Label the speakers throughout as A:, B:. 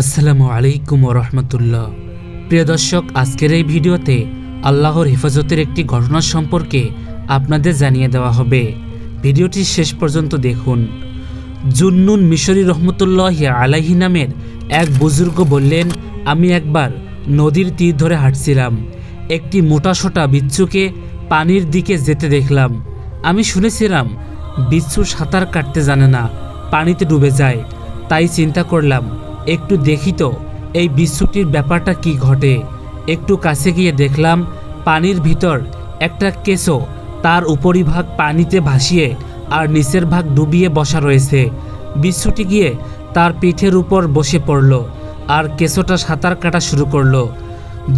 A: আসসালামু আলাইকুম রহমতুল্লাহ। প্রিয় দর্শক, আজকের এই ভিডিওতে আল্লাহর হেফাজতের একটি ঘটনা সম্পর্কে আপনাদের জানিয়ে দেওয়া হবে। ভিডিওটি শেষ পর্যন্ত দেখুন। জুন্নুন মিশরি রহমতুল্লাহ আলাহি নামের এক বুজুর্গ বললেন, আমি একবার নদীর তীর ধরে হাঁটছিলাম। একটি মোটা সোটা বিচ্ছুকে পানির দিকে যেতে দেখলাম। আমি শুনেছিলাম, বিচ্ছু সাঁতার কাটতে জানে না, পানিতে ডুবে যায়। তাই চিন্তা করলাম একটু দেখি তো, এই বিচ্ছুটির ব্যাপারটা কি ঘটে? একটু কাছে গিয়ে দেখলাম পানির ভিতর একটা কেঁচো, তার উপরিভাগ পানিতে ভাসিয়ে আর নিচের ভাগ ডুবিয়ে বসা রয়েছে। বিচ্ছুটি গিয়ে তার পিঠের উপর বসে পড়ল আর কেঁচোটা সাঁতার কাটা শুরু করল।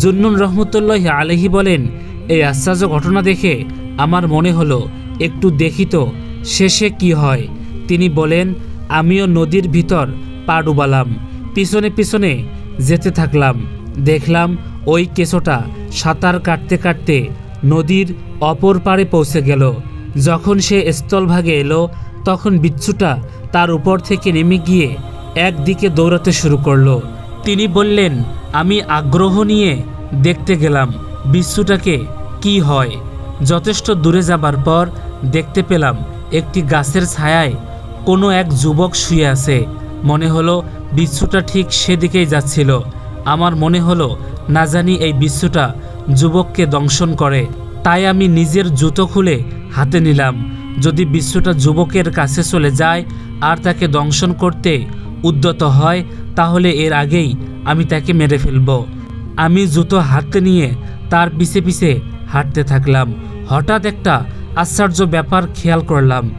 A: জুন্নুন রহমতুল্লাহ আলহি বলেন, এই আশ্চর্য ঘটনা দেখে আমার মনে হলো, একটু দেখি তো, শেষে কি হয়? তিনি বলেন, আমিও নদীর ভিতর পা ডুবালাম। পিছনে পিছনে যেতে থাকলাম। দেখলাম ওই কেঁচোটা সাঁতার কাটতে কাটতে নদীর অপর পাড়ে পৌঁছে গেল। যখন সে স্থলভাগে এলো, তখন বিচ্ছুটা তার উপর থেকে নেমে গিয়ে একদিকে দৌড়াতে শুরু করল। তিনি বললেন, আমি আগ্রহ নিয়ে দেখতে গেলাম বিচ্ছুটাকে কি হয়। যথেষ্ট দূরে যাবার পর দেখতে পেলাম একটি গাছের ছায়ায় কোনো এক যুবক শুয়ে আছে। মনে হলো বিচ্ছুটা ঠিক সেদিকেই যাচ্ছিল। আমার মনে হলো, না জানি এই বিচ্ছুটা যুবককে দংশন করে। তাই আমি নিজের জুতো খুলে হাতে নিলাম। যদি বিশ্বটা যুবকের কাছে চলে যায় আর তাকে দংশন করতে উদ্যত হয়, তাহলে এর আগেই আমি তাকে মেরে ফেলব। আমি জুতো হাতে নিয়ে তার পিছে পিছে হাঁটতে থাকলাম। হঠাৎ একটা আশ্চর্য ব্যাপার খেয়াল করলাম।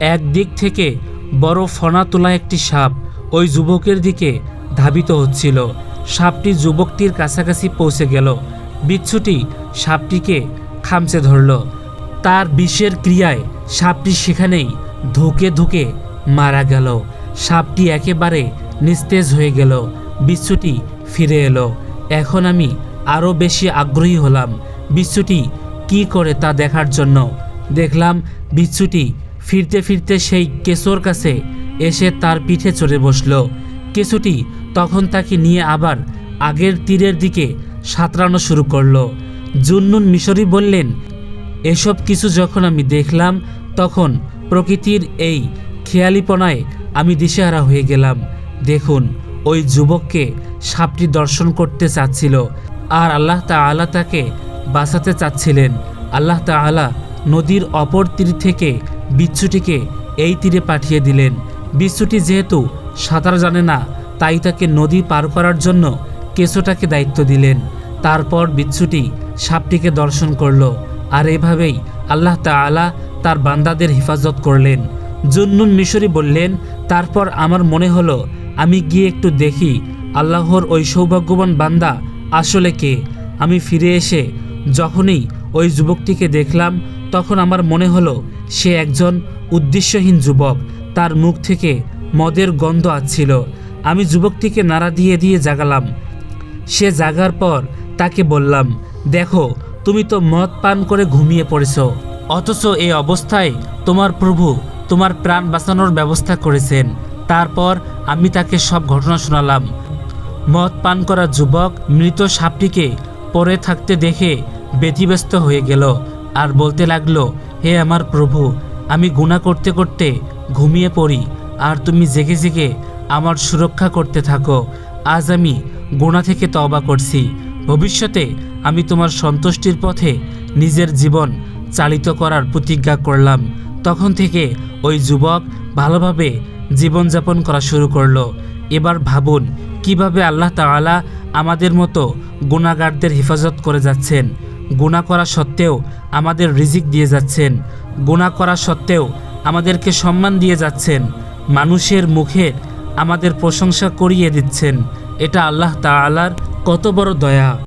A: একদিক থেকে বড় ফনা তোলা একটি সাপ ওই যুবকের দিকে ধাবিত হচ্ছিল। সাপটি যুবকটির কাছাকাছি পৌঁছে গেল। বিচ্ছুটি সাপটিকে খামচে ধরল। তার বিষের ক্রিয়ায় সাপটি সেখানেই ধুকে ধুকে মারা গেল। সাপটি একেবারে নিস্তেজ হয়ে গেল। বিচ্ছুটি ফিরে এলো। এখন আমি আরও বেশি আগ্রহী হলাম। বিচ্ছুটি কি করে তা দেখার জন্য? দেখলাম বিচ্ছুটি ফিরতে ফিরতে সেই কেশোর কাছে এসে তার পিঠে চড়ে বসল। কেঁচুটি তখন তাকে নিয়ে আবার আগের তীরের দিকে সাঁতরানো শুরু করল। জুন্নুন মিশরি বললেন, এসব কিছু যখন আমি দেখলাম, তখন প্রকৃতির এই খেয়ালিপনায় আমি দিশেহারা হয়ে গেলাম। দেখুন, ওই যুবককে সাপটি দর্শন করতে চাচ্ছিল, আর আল্লাহ তাআলা তাকে বাঁচাতে চাচ্ছিলেন। আল্লাহ তাআলা নদীর অপর তীর থেকে বিচ্ছুটিকে এই তীরে পাঠিয়ে দিলেন। বিচ্ছুটি যেহেতু সাঁতার জানে না, তাই তাকে নদী পার করার জন্য কেঁচোটাকে দায়িত্ব দিলেন। তারপর বিচ্ছুটি সাপটিকে দর্শন করল। আর এভাবেই আল্লাহ তাআলা তার বান্দাদের হেফাজত করলেন। জুন্নুন মিশরি বললেন, তারপর আমার মনে হলো, আমি গিয়ে একটু দেখি আল্লাহর ওই সৌভাগ্যবান বান্দা আসলে কে। আমি ফিরে এসে যখনই ওই যুবকটিকে দেখলাম তখন আমার মনে হলো, সে একজন উদ্দেশ্যহীন যুবক। তার মুখ থেকে মদের গন্ধ আসছিল। আমি যুবকটিকে নাড়া দিয়ে দিয়ে জাগালাম। সে জাগার পর তাকে বললাম, দেখো, তুমি তো মদ পান করে ঘুমিয়ে পড়েছ। অথচ এই অবস্থায় তোমার প্রভু তোমার প্রাণ বাঁচানোর ব্যবস্থা করেছেন। তারপর আমি তাকে সব ঘটনা শোনালাম। মদ পান করা যুবক মৃত সাপটিকে পরে থাকতে দেখে ব্যতিব্যস্ত হয়ে গেল। আর বলতে লাগল, হে আমার প্রভু, আমি গুণা করতে করতে ঘুমিয়ে পড়ি, আর তুমি জেগে জেগে আমার সুরক্ষা করতে থাকো। আজ আমি গোনা থেকে তওবা করছি। ভবিষ্যতে আমি তোমার সন্তুষ্টির পথে নিজের জীবন চালিত করার প্রতিজ্ঞা করলাম। তখন থেকে ওই যুবক ভালোভাবে জীবনযাপন করা শুরু করল। এবার ভাবুন, কীভাবে আল্লাহ তাআলা আমাদের মতো গুণাগারদের হেফাজত করে যাচ্ছেন? গুণা করা সত্ত্বেও আমাদের রিজিক দিয়ে যাচ্ছেন। গুণা করা সত্ত্বেও আমাদেরকে সম্মান দিয়ে যাচ্ছেন। মানুষের মুখে আমাদের প্রশংসা করিয়ে দিচ্ছেন। এটা আল্লাহ তালার কত বড় দয়া।